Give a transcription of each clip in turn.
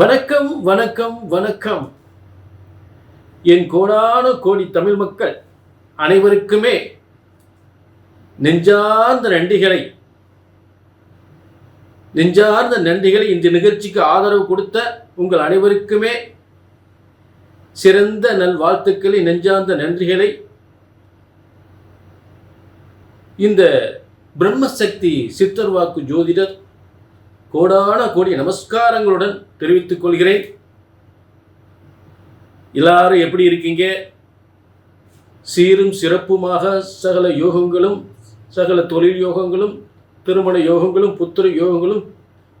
வணக்கம் வணக்கம் வணக்கம். என் கோடான கோடி தமிழ் மக்கள் அனைவருக்குமே நெஞ்சார்ந்த நன்றிகளை நெஞ்சார்ந்த நன்றிகளை இந்த நிகழ்ச்சிக்கு ஆதரவு கொடுத்த உங்கள் அனைவருக்குமே சிறந்த நல் வாழ்த்துக்களை நெஞ்சார்ந்த நன்றிகளை. இந்த பிரம்மசக்தி சித்தர் வாக்கு ஜோதிடர் கோடான கோடி நமஸ்காரங்களுடன் தெரிவித்துக் கொள்கிறேன். எல்லாரும் எப்படி இருக்கீங்க? சீரும் சிறப்புமாக சகல யோகங்களும் சகல தொழில் யோகங்களும் திருமண யோகங்களும் புத்திர யோகங்களும்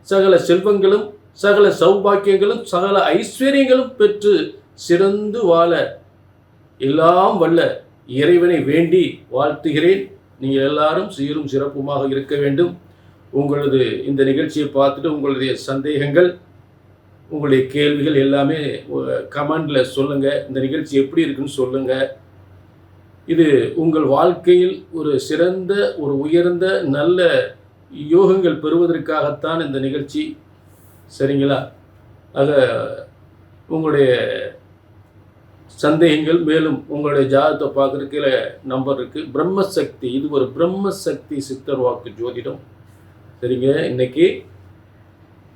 சகல செல்வங்களும் சகல சௌபாக்கியங்களும் சகல ஐஸ்வர்யங்களும் பெற்று சிறந்து வாழ எல்லாம் வல்ல இறைவனை வேண்டி வாழ்த்துகிறேன். நீங்கள் எல்லாரும் சீரும் சிறப்புமாக இருக்க வேண்டும். உங்களது இந்த நிகழ்ச்சியை பார்த்துட்டு உங்களுடைய சந்தேகங்கள் உங்களுடைய கேள்விகள் எல்லாமே கமெண்டில் சொல்லுங்கள் இந்த நிகழ்ச்சி எப்படி இருக்குன்னு சொல்லுங்கள் இது உங்கள் வாழ்க்கையில் ஒரு சிறந்த ஒரு உயர்ந்த நல்ல யோகங்கள் பெறுவதற்காகத்தான் இந்த நிகழ்ச்சி. சரிங்களா? ஆக உங்களுடைய சந்தேகங்கள் மேலும் உங்களுடைய ஜாதகத்தை பார்க்குறதுக்கு நம்பர் இருக்குது பிரம்மசக்தி இது ஒரு பிரம்மசக்தி சித்தர் வாக்கு ஜோதிடம். சரிங்க? இன்னைக்கு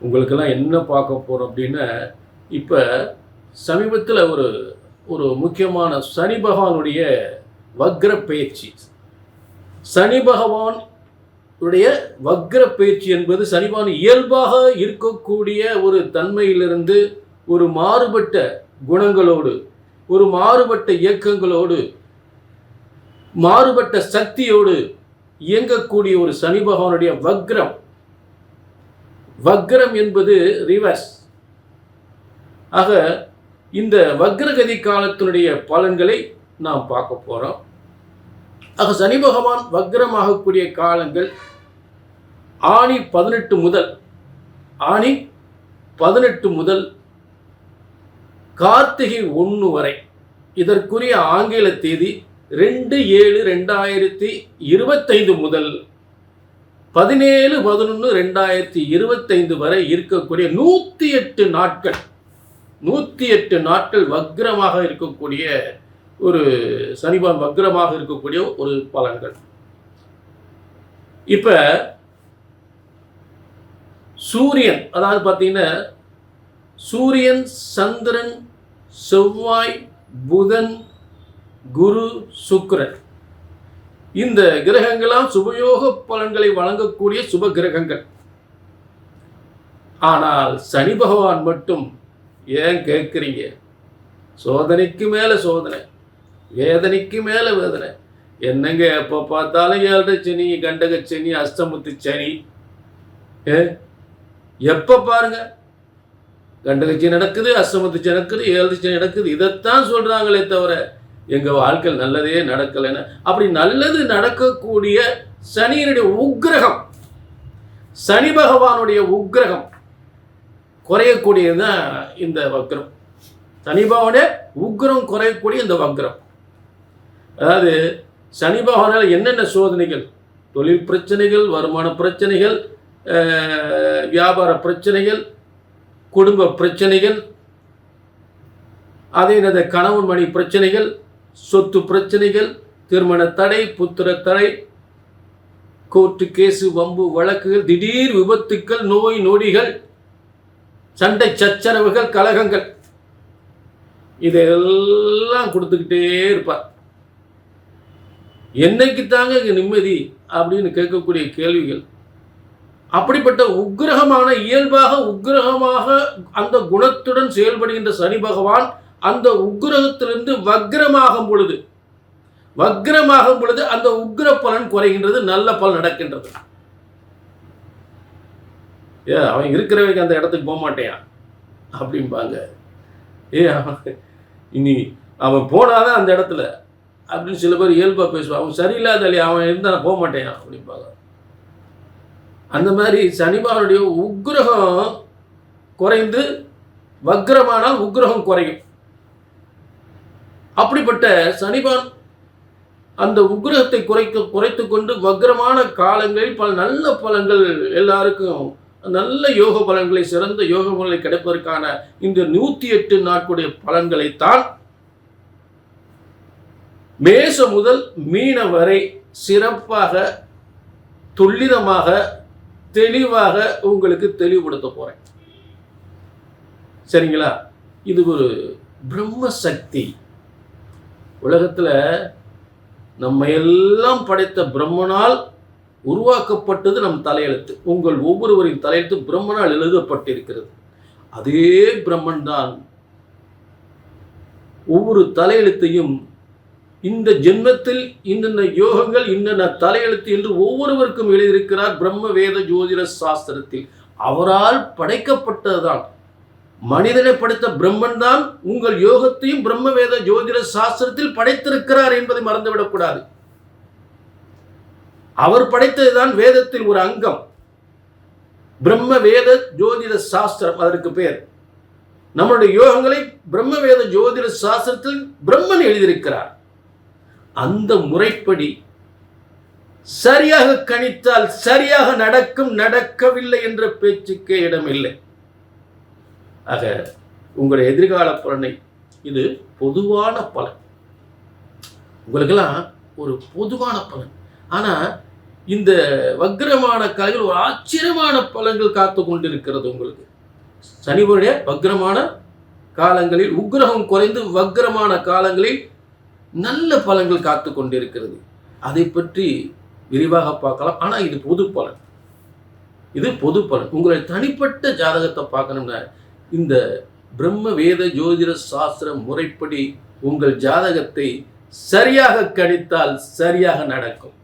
உங்களுக்கெல்லாம் என்ன பார்க்க போகிறோம் அப்படின்னா இப்போ சமீபத்தில் ஒரு ஒரு முக்கியமான சனி பகவானுடைய வக்ர பயிற்சி சனி பகவான் உடைய வக்ர பயிற்சி என்பது சனி பகவான் இயல்பாக இருக்கக்கூடிய ஒரு தன்மையிலிருந்து ஒரு மாறுபட்ட குணங்களோடு ஒரு மாறுபட்ட இயக்கங்களோடு மாறுபட்ட சக்தியோடு இயங்கக்கூடிய ஒரு சனி பகவானுடைய வக்ரம். வக்ரம் என்பது ரிவர்ஸ் ஆக இந்த வக்ரகதி காலத்தினுடைய பலன்களை நாம் பார்க்க போகிறோம் ஆக சனி பகவான் வக்ரமாகக்கூடிய காலங்கள் ஆணி பதினெட்டு முதல் ஆணி பதினெட்டு முதல் கார்த்திகை ஒன்று வரை. இதற்குரிய ஆங்கில தேதி ரெண்டு ஏழு ரெண்டாயிரத்தி இருபத்தைந்து முதல் பதினேழு பதினொன்று ரெண்டாயிரத்தி இருபத்தைந்து வரை இருக்கக்கூடிய நூற்றி எட்டு நாட்கள் நூற்றி எட்டு நாட்கள் வக்ரமாக இருக்கக்கூடிய ஒரு சனிபான் வக்ரமாக இருக்கக்கூடிய ஒரு பலன்கள். இப்போ சூரியன் அதாவது பார்த்தீங்கன்னா சூரியன் சந்திரன் செவ்வாய் புதன் குரு சுக்ரன். இந்த கிரகங்களாம் சுபயோக பலன்களை வழங்கக்கூடிய சுப கிரகங்கள். ஆனால் சனி பகவான் மட்டும் ஏன் கேட்குறீங்க? சோதனைக்கு மேலே சோதனை வேதனைக்கு மேலே வேதனை. என்னங்க எப்போ பார்த்தாலும் ஏழரை சனி கண்டக சனி அஷ்டமுத்து சனி? ஏ? எப்போ பாருங்க? கண்டகச்சி நடக்குது அஷ்டமத்து நடக்குது ஏழு நடக்குது. இதைத்தான் சொல்கிறாங்களே தவிர எங்கள் வாழ்க்கை நல்லதே நடக்கலைன்னு. அப்படி நல்லது நடக்கக்கூடிய சனியினுடைய உக்கிரகம் சனி பகவானுடைய உக்கிரகம் குறையக்கூடியது தான் இந்த வக்ரம். சனி பகவானுடைய உக்ரம் குறையக்கூடிய இந்த வக்ரம். அதாவது சனி பகவானால் என்னென்ன சோதனைகள்? தொழில் பிரச்சனைகள் வருமான பிரச்சனைகள் வியாபார பிரச்சனைகள் குடும்ப பிரச்சனைகள் அதே இந்த கணவன் மணி பிரச்சனைகள் சொத்து பிரச்சனைகள் திருமண தடை புத்திர தடை கோர்ட்டு கேஸு வம்பு வழக்குகள் திடீர் விபத்துக்கள் நோய் நொடிகள் சண்டை சச்சரவுகள் கலகங்கள். இதெல்லாம் கொடுத்துக்கிட்டே இருப்பார். என்னைக்கு தாங்க நிம்மதி அப்படின்னு கேட்கக்கூடிய கேள்விகள். அப்படிப்பட்ட உக்கிரகமான இயல்பாக உக்கிரகமாக அந்த குணத்துடன் செயல்படுகின்ற சனி பகவான் அந்த உக்கிரகத்திலிருந்து வக்ரமாகும் பொழுது வக்ரமாகும் பொழுது அந்த உக்கிர பலன் குறைகின்றது நல்ல பலன் நடக்கின்றது. ஏ அவன் இருக்கிறவங்க அந்த இடத்துக்கு போக மாட்டேன். அப்படிம்பாங்க. ஏ இனி அவன் போனாதான் அந்த இடத்துல. அப்படின்னு சில பேர் இயல்பாக பேசுவான் அவன் சரியில்லாத அவன் இருந்தால் போக மாட்டேன் அப்படிம்பாங்க. அந்த மாதிரி சனிபாவனுடைய உக்ரகம் குறைந்து வக்ரமானால் உக்ரகம் குறையும். அப்படிப்பட்ட சனிபான் அந்த உக்கிரகத்தை குறைக்க குறைத்து கொண்டு வக்ரமான காலங்களில் பல நல்ல பலன்கள் எல்லாருக்கும் நல்ல யோக பலன்களை சிறந்த யோக பலன்களை கிடைப்பதற்கான இந்த நூத்தி எட்டு நாட்களுடைய பலன்களைத்தான் மேச முதல் மீன வரை சிறப்பாக துல்லிதமாக தெளிவாக உங்களுக்கு தெளிவுபடுத்த போறேன். சரிங்களா? இது ஒரு பிரம்ம சக்தி உலகத்தில் நம்ம எல்லாம் படைத்த பிரம்மனால் உருவாக்கப்பட்டது நம் தலையெழுத்து. உங்கள் ஒவ்வொருவரின் தலையெழுத்து பிரம்மனால் எழுதப்பட்டிருக்கிறது. அதே பிரம்மன் தான் ஒவ்வொரு தலையெழுத்தையும் இந்த ஜென்மத்தில் இன்னென்ன யோகங்கள் இன்னென்ன தலையெழுத்து என்று ஒவ்வொருவருக்கும் எழுதியிருக்கிறார் பிரம்ம வேத ஜோதிட சாஸ்திரத்தில். அவரால் படைக்கப்பட்டதுதான். மனிதனை படைத்த பிரம்மன் தான் உங்கள் யோகத்தையும் பிரம்ம வேத ஜோதிட சாஸ்திரத்தில் படைத்திருக்கிறார் என்பதை மறந்துவிடக்கூடாது அவர் படைத்ததுதான் வேதத்தில் ஒரு அங்கம். பிரம்ம வேத ஜோதிட சாஸ்திரம் அதற்கு பெயர் நம்மளுடைய யோகங்களை பிரம்ம வேத ஜோதிட சாஸ்திரத்தில் பிரம்மன் எழுதியிருக்கிறார். அந்த முறைப்படி சரியாக கணித்தால் சரியாக நடக்கும் நடக்கவில்லை என்ற பேச்சுக்கே இடமில்லை. ஆக உங்களுடைய எதிர்கால பலனை இது பொதுவான பலன். உங்களுக்கெல்லாம் ஒரு பொதுவான பலன். ஆனால் இந்த வக்ரமான கலைகள் ஒரு ஆச்சரியமான பலன்கள் காத்து கொண்டிருக்கிறது உங்களுக்கு. சனிவருடைய வக்ரமான காலங்களில் உக்ரகம் குறைந்து வக்ரமான காலங்களில் நல்ல பலன்கள் காத்து கொண்டிருக்கிறது. அதை பற்றி விரிவாக பார்க்கலாம். ஆனால் இது பொது பலன். இது பொது பலன். உங்களுடைய தனிப்பட்ட ஜாதகத்தை பார்க்கணும்னா இந்த பிரம்ம வேத ஜோதிட சாஸ்திர முறைப்படி உங்கள் ஜாதகத்தை சரியாக கணித்தால் சரியாக நடக்கும்.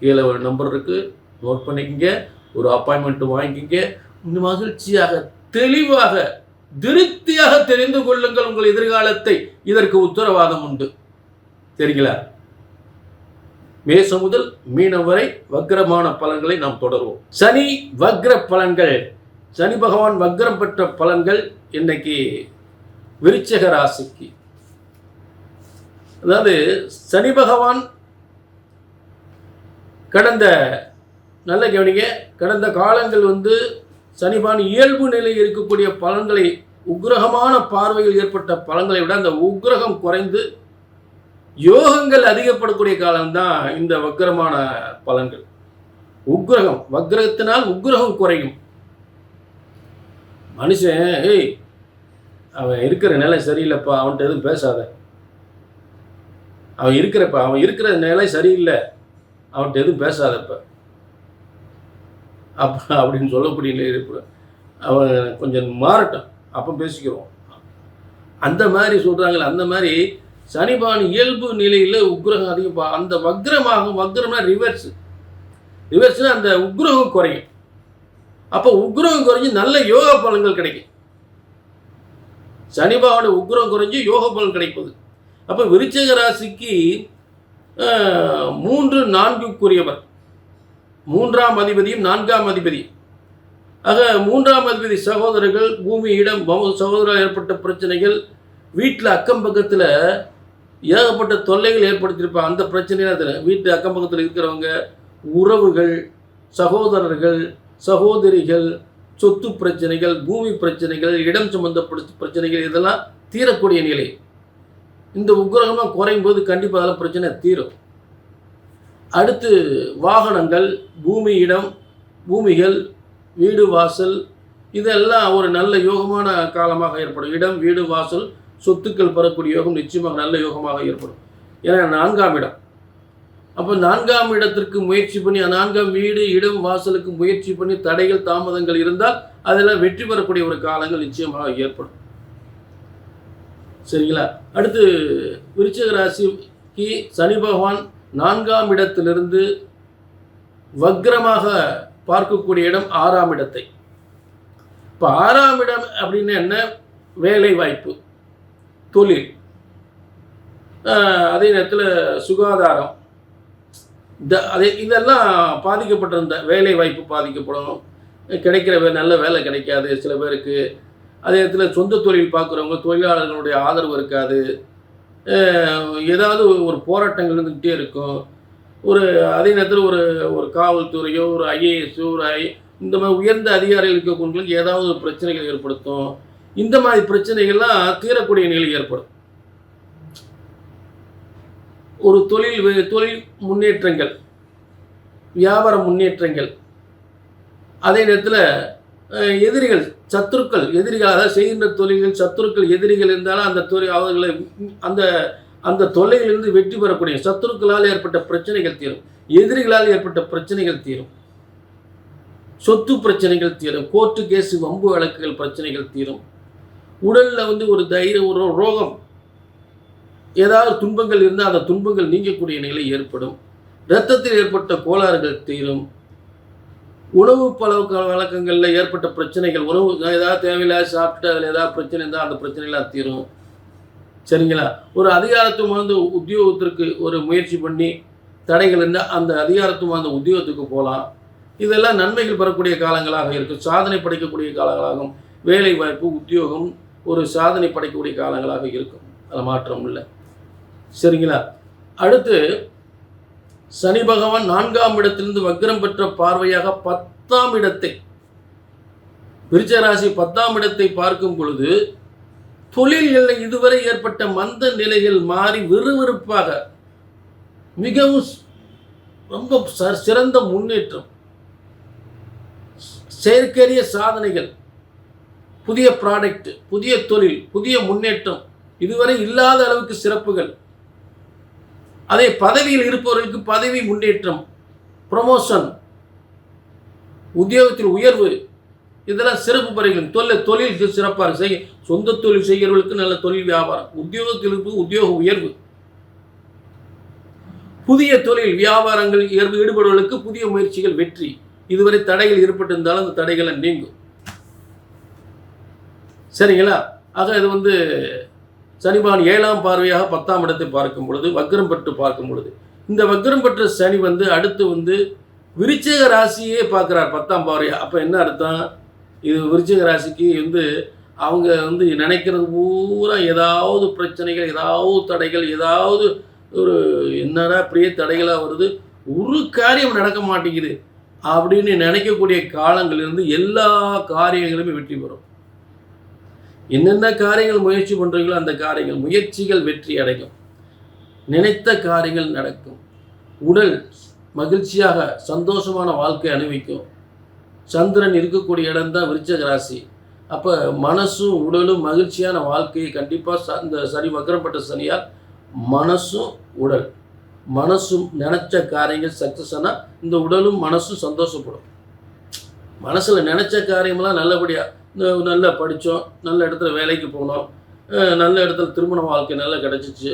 கீழே ஒரு நம்பர் இருக்கு. நோட் பண்ணிக்கங்க. ஒரு அப்பாயின்மெண்ட் வாங்கிக்கங்க. இந்த மகிழ்ச்சியாக தெளிவாக திருப்தியாக தெரிந்து கொள்ளுங்கள் உங்கள் எதிர்காலத்தை. இதற்கு உத்தரவாதம் உண்டு. சரிங்களா மேசம் முதல் மீனம் வரை வக்ரமான பலன்களை நாம் தொடர்வோம். சனி வக்ர பலன்கள். சனி பகவான் வக்ரம் பெற்ற பலன்கள் இன்னைக்கு விருச்சக ராசிக்கு. அதாவது சனி பகவான் கடந்த நல்ல கவனிங்க கடந்த காலங்கள் வந்து சனிபான் இயல்பு நிலையில் இருக்கக்கூடிய பலன்களை உக்கிரகமான பார்வையில் ஏற்பட்ட பலன்களை விட அந்த உக்கிரகம் குறைந்து யோகங்கள் அதிகப்படக்கூடிய காலம்தான் இந்த வக்ரமான பலன்கள். உக்கிரகம் வக்ரகத்தினால் உக்கிரகம் குறையும். மனுஷன் ஏய் அவன் இருக்கிற நிலை சரியில்லைப்பா அவன்கிட்ட எதுவும் பேசாத. அவன் இருக்கிறப்ப அவன் இருக்கிற நிலை சரியில்லை அவன்கிட்ட எதுவும் பேசாதப்ப. அப்ப அப்படின்னு சொல்லக்கூடிய நிலை இருப்ப அவன் கொஞ்சம் மாறட்டும் அப்போ பேசிக்கிறோம் அந்த மாதிரி சொல்கிறாங்களே அந்த மாதிரி சனிபான் இயல்பு நிலையில் உக்ரகம் அதிகம் அந்த வக்ரமாகும் வக்ரம்னா ரிவர்ஸ் ரிவர்ஸ்னால் அந்த உக்ரகம் குறையும். அப்போ உக்ரகம் குறைஞ்சு நல்ல யோக பலன்கள் கிடைக்கும். சனிபாவோட உக்ரம் குறைஞ்சு யோக பலன் கிடைப்பது. அப்போ விருச்சக ராசிக்கு மூன்று நான்குக்குரியவர். மூன்றாம் அதிபதியும் நான்காம் அதிபதி ஆக மூன்றாம் அதிபதி சகோதரர்கள் பூமி இடம் சகோதரர் ஏற்பட்ட பிரச்சனைகள் வீட்டில் அக்கம் பக்கத்தில் ஏகப்பட்ட தொல்லைகள் ஏற்படுத்தியிருப்பாங்க. அந்த பிரச்சனையாக அதில் வீட்டு அக்கம் பக்கத்தில் இருக்கிறவங்க உறவுகள் சகோதரர்கள் சகோதரிகள் சொத்து பிரச்சனைகள் பூமி பிரச்சனைகள் இடம் சம்பந்தப்பட்ட பிரச்சனைகள் இதெல்லாம் தீரக்கூடிய நிலை. இந்த உக்ரகமாக குறையும் போது கண்டிப்பாக அதெல்லாம் பிரச்சனை தீரும். அடுத்து வாகனங்கள் பூமி இடம் பூமிகள் வீடு வாசல் இதெல்லாம் ஒரு நல்ல யோகமான காலமாக ஏற்படும். இடம் வீடு வாசல் சொத்துக்கள் பெறக்கூடிய யோகம் நிச்சயமாக நல்ல யோகமாக ஏற்படும். ஏன்னா நான்காம் இடம். அப்போ நான்காம் இடத்திற்கு முயற்சி பண்ணி நான்காம் வீடு இடம் வாசலுக்கு முயற்சி பண்ணி தடைகள் தாமதங்கள் இருந்தால் அதெல்லாம் வெற்றி பெறக்கூடிய ஒரு காலங்கள் நிச்சயமாக ஏற்படும். சரிங்களா? அடுத்து விருச்சக ராசிக்கு சனி பகவான் நான்காம் இடத்திலிருந்து வக்ரமாக பார்க்கக்கூடிய இடம் ஆறாம் இடத்தை. இப்போ ஆறாம் இடம் அப்படின்னு என்ன? வேலை வாய்ப்பு தொழில் அதே நேரத்தில் சுகாதாரம். இந்த அதே இதெல்லாம் பாதிக்கப்பட்டிருந்த வேலை வாய்ப்பு பாதிக்கப்படும். கிடைக்கிற நல்ல வேலை கிடைக்காது சில பேருக்கு. அதே நேரத்தில் சொந்த தொழில் பார்க்குறவங்க தொழிலாளர்களுடைய ஆதரவு இருக்காது. ஏதாவது ஒரு போராட்டங்கள் இருந்துக்கிட்டே இருக்கும். ஒரு அதே நேரத்தில் ஒரு ஒரு காவல்துறையோ ஒரு ஐஏஎஸ்ஸோ ஒரு ஐ இந்த மாதிரி உயர்ந்த அதிகாரிகள் இருக்கக்கூடியவங்களுக்கு ஏதாவது ஒரு பிரச்சனைகள் ஏற்படுத்தும். இந்த மாதிரி பிரச்சனைகள்லாம் தீரக்கூடிய நிலை ஏற்படும். ஒரு தொழில் தொழில் முன்னேற்றங்கள் வியாபார முன்னேற்றங்கள். அதே நேரத்தில் எதிரிகள் சத்துருக்கள் எதிரிகள் அதாவது செய்கின்ற தொழில்கள் சத்துருக்கள் எதிரிகள் இருந்தாலும் அந்த தொழில் அவர்களை அந்த அந்த தொல்லையிலிருந்து வெற்றி பெறக்கூடிய சத்துருக்களால் ஏற்பட்ட பிரச்சனைகள் தீரும். எதிரிகளால் ஏற்பட்ட பிரச்சனைகள் தீரும். சொத்து பிரச்சனைகள் தீரும். கோர்ட்டு கேஸ் வம்பு வழக்குகள் பிரச்சனைகள் தீரும். உடலில் வந்து ஒரு தைரியம் ஒரு ரோகம் ஏதாவது துன்பங்கள் இருந்தால் அந்த துன்பங்கள் நீங்கக்கூடிய நிலை ஏற்படும். இரத்தத்தில் ஏற்பட்ட கோளாறுகள் தீரும். உணவு பழக்க வழக்கங்களில் ஏற்பட்ட பிரச்சனைகள் உணவு ஏதாவது தேவையில்லாத சாப்பிட்டு அதில் ஏதாவது பிரச்சனை இருந்தால் அந்த பிரச்சனைலாம் தீரும். சரிங்களா? ஒரு அதிகாரத்துவமான உத்தியோகத்திற்கு ஒரு முயற்சி பண்ணி தடைகள் இருந்தால் அந்த அதிகாரத்துவமான உத்தியோகத்துக்கு போகலாம் இதெல்லாம் நன்மைகள் பெறக்கூடிய காலங்களாக இருக்கும். சாதனை படைக்கக்கூடிய காலங்களாகும். வேலை வாய்ப்பு உத்தியோகம் ஒரு சாதனை படைக்கக்கூடிய காலங்களாக இருக்கும். அதில் மாற்றம் இல்லை. சரிங்களா? அடுத்து சனி பகவான் நான்காம் இடத்திலிருந்து வக்ரம் பெற்ற பார்வையாக பத்தாம் இடத்தை விருச்சராசி பத்தாம் இடத்தை பார்க்கும் பொழுது தொழில்களில் இதுவரை ஏற்பட்ட மந்த நிலைகள் மாறி விறுவிறுப்பாக மிகவும் ரொம்ப ச- சிறந்த முன்னேற்றம் செயற்கரிய சாதனைகள் புதிய ப்ராடக்ட் புதிய தொழில் புதிய முன்னேற்றம் இதுவரை இல்லாத அளவுக்கு சிறப்புகள் அதே பதவியில் இருப்பவர்களுக்கு பதவி முன்னேற்றம் ப்ரொமோஷன் உத்தியோகத்தில் உயர்வு இதெல்லாம் சிறப்பு பறைகள் தொழில் தொழில் சிறப்பாக செய்ய சொந்த தொழில் செய்கிறவர்களுக்கு நல்ல தொழில் வியாபாரம். உத்தியோகத்தில் இருப்பது உத்தியோக உயர்வு. புதிய தொழில் வியாபாரங்கள் ஈடு- ஈடுபடுவர்களுக்கு புதிய முயற்சிகள் வெற்றி. இதுவரை தடைகள் ஏற்பட்டிருந்தாலும் அந்த தடைகளை நீங்கும். சரிங்களா? ஆக இது வந்து சனிபான் ஏழாம் பார்வையாக பத்தாம் இடத்தை பார்க்கும் பொழுது வக்ரம் பெற்று பார்க்கும் பொழுது. இந்த வக்ரம் பெற்ற சனி வந்து அடுத்து வந்து விருச்சிக ராசியே பார்க்குறார் பத்தாம் பார்வையாக அப்போ என்ன அர்த்தம்? இது விருச்சிக ராசிக்கு வந்து அவங்க வந்து நினைக்கிறது பூரா ஏதாவது பிரச்சனைகள் ஏதாவது தடைகள் ஏதாவது ஒரு என்னடா பெரிய தடைகளாக வருது. ஒரு காரியம் நடக்க மாட்டேங்குது. அப்படின்னு நினைக்கக்கூடிய காலங்களிலிருந்து எல்லா காரியங்களுமே வெற்றி பெறும். என்னென்ன காரியங்கள் முயற்சி பண்ணுறீங்களோ அந்த காரியங்கள் முயற்சிகள் வெற்றி அடையும். நினைத்த காரியங்கள் நடக்கும். உடல் மகிழ்ச்சியாக சந்தோஷமான வாழ்க்கை அனுபவிக்கும். சந்திரன் இருக்கக்கூடிய இடம் தான் விருச்சக ராசி. அப்போ மனசும் உடலும் மகிழ்ச்சியான வாழ்க்கையை கண்டிப்பாக இந்த சனி வக்கரப்பட்ட சனியால் மனசும் உடல். மனசும் நினச்ச காரியங்கள் சக்ஸஸ் ஆனால் இந்த உடலும் மனசும் சந்தோஷப்படும். மனசில் நினச்ச காரியமெல்லாம் நல்லபடியாக நல்லா படித்தோம் நல்ல இடத்துல வேலைக்கு போனோம். நல்ல இடத்துல திருமண வாழ்க்கை நல்லா கிடச்சிச்சு.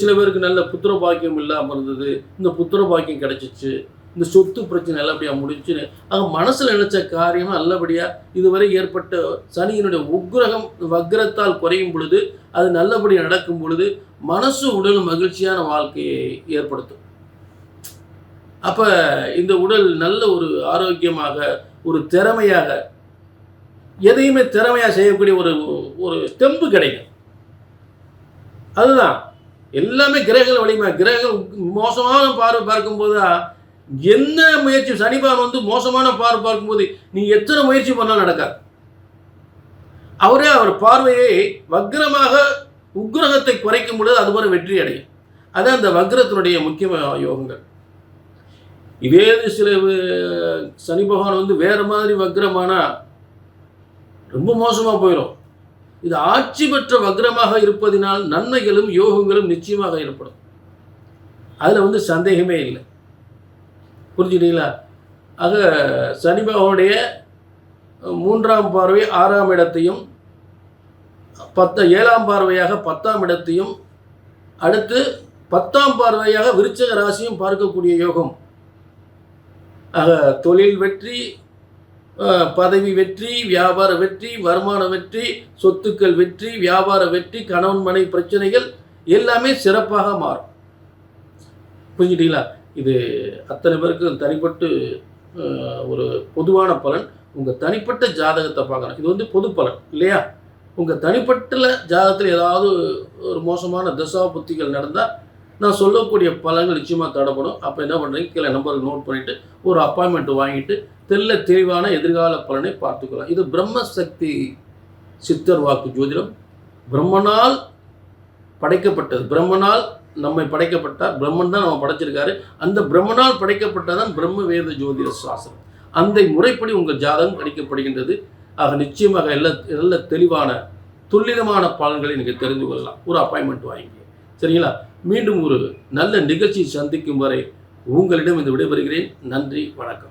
சில பேருக்கு நல்ல புத்திர பாக்கியம் இல்லாமல் இருந்தது. இந்த புத்திர பாக்கியம் கிடச்சிச்சு. இந்த சொத்து பிரச்சனை நல்லபடியாக முடிச்சு ஆக மனசில் நினச்ச காரியம் நல்லபடியாக இதுவரை ஏற்பட்ட சனியினுடைய உக்ரகம் வக்ரத்தால் குறையும் பொழுது அது நல்லபடியாக நடக்கும் பொழுது மனசு உடல் மகிழ்ச்சியான வாழ்க்கையை ஏற்படுத்தும். அப்போ இந்த உடல் நல்ல ஒரு ஆரோக்கியமாக ஒரு திறமையாக எதையுமே திறமையாக செய்யக்கூடிய ஒரு ஒரு தெம்பு கிடைக்கும். அதுதான். எல்லாமே கிரகங்கள் வலிமை கிரகங்கள் மோசமான பார்வை பார்க்கும்போது தான் என்ன முயற்சி சனிபான் வந்து மோசமான பார்வை பார்க்கும்போது நீ எத்தனை முயற்சி பண்ணாலும் நடக்காது. அவரே அவர் பார்வையை வக்ரமாக உக்கிரகத்தை குறைக்கும் பொழுது அது மாதிரி வெற்றி அடையும். அதான் அந்த வக்ரத்தினுடைய முக்கிய யோகங்கள். இதே சில சனி பகவான் வந்து வேறு மாதிரி வக்ரமானால் ரொம்ப மோசமாக போயிடும் இது ஆட்சி பெற்ற வக்ரமாக இருப்பதினால் நன்மைகளும் யோகங்களும் நிச்சயமாக ஏற்படும். அதில் வந்து சந்தேகமே இல்லை. புரிஞ்சுட்டீங்களா ஆக சனி பகவானுடைய மூன்றாம் பார்வை ஆறாம் இடத்தையும் பத்த ஏழாம் பார்வையாக பத்தாம் இடத்தையும் அடுத்து பத்தாம் பார்வையாக விருச்சக ராசியும் பார்க்கக்கூடிய யோகம். ஆக தொழில் வெற்றி பதவி வெற்றி வியாபார வெற்றி வருமான வெற்றி சொத்துக்கள் வெற்றி வியாபார வெற்றி கணவன் மனை பிரச்சனைகள் எல்லாமே சிறப்பாக மாறும். புரிஞ்சுட்டீங்களா இது அத்தனை பேருக்கு தனிப்பட்டு ஒரு பொதுவான பலன். உங்கள் தனிப்பட்ட ஜாதகத்தை பார்க்கணும். இது வந்து பொது பலன் இல்லையா? உங்கள் தனிப்பட்ட ஜாதகத்தில் ஏதாவது ஒரு மோசமான தசா புத்திகள் நடந்தால் நான் சொல்லக்கூடிய பலன்கள் நிச்சயமாக தடப்படும் அப்போ என்ன பண்ணுறீங்க கீழே நம்பருக்கு நோட் பண்ணிவிட்டு ஒரு அப்பாயின்மெண்ட் வாங்கிட்டு தெல்ல தெளிவான எதிர்கால பலனை பார்த்துக்கலாம் இது பிரம்மசக்தி சித்தர் வாக்கு ஜோதிடம். பிரம்மனால் படைக்கப்பட்டது. பிரம்மனால் நம்மை படைக்கப்பட்டார். பிரம்மன் தான் நம்ம படைச்சிருக்காரு. அந்த பிரம்மனால் படைக்கப்பட்டதான் பிரம்ம வேத ஜோதிட சாஸ்திரம். அந்த முறைப்படி உங்கள் ஜாதகம் கணிக்கப்படுகின்றது ஆக நிச்சயமாக எல்லா நல்ல தெளிவான துல்லிதமான பலன்களை நீங்கள் தெரிந்து கொள்ளலாம். ஒரு அப்பாயின்மெண்ட் வாங்கி சரிங்களா? மீண்டும் ஒரு நல்ல நிகழ்ச்சி சந்திக்கும் வரை உங்களிடம் இந்த விடைபெறுகிறேன். நன்றி வணக்கம்.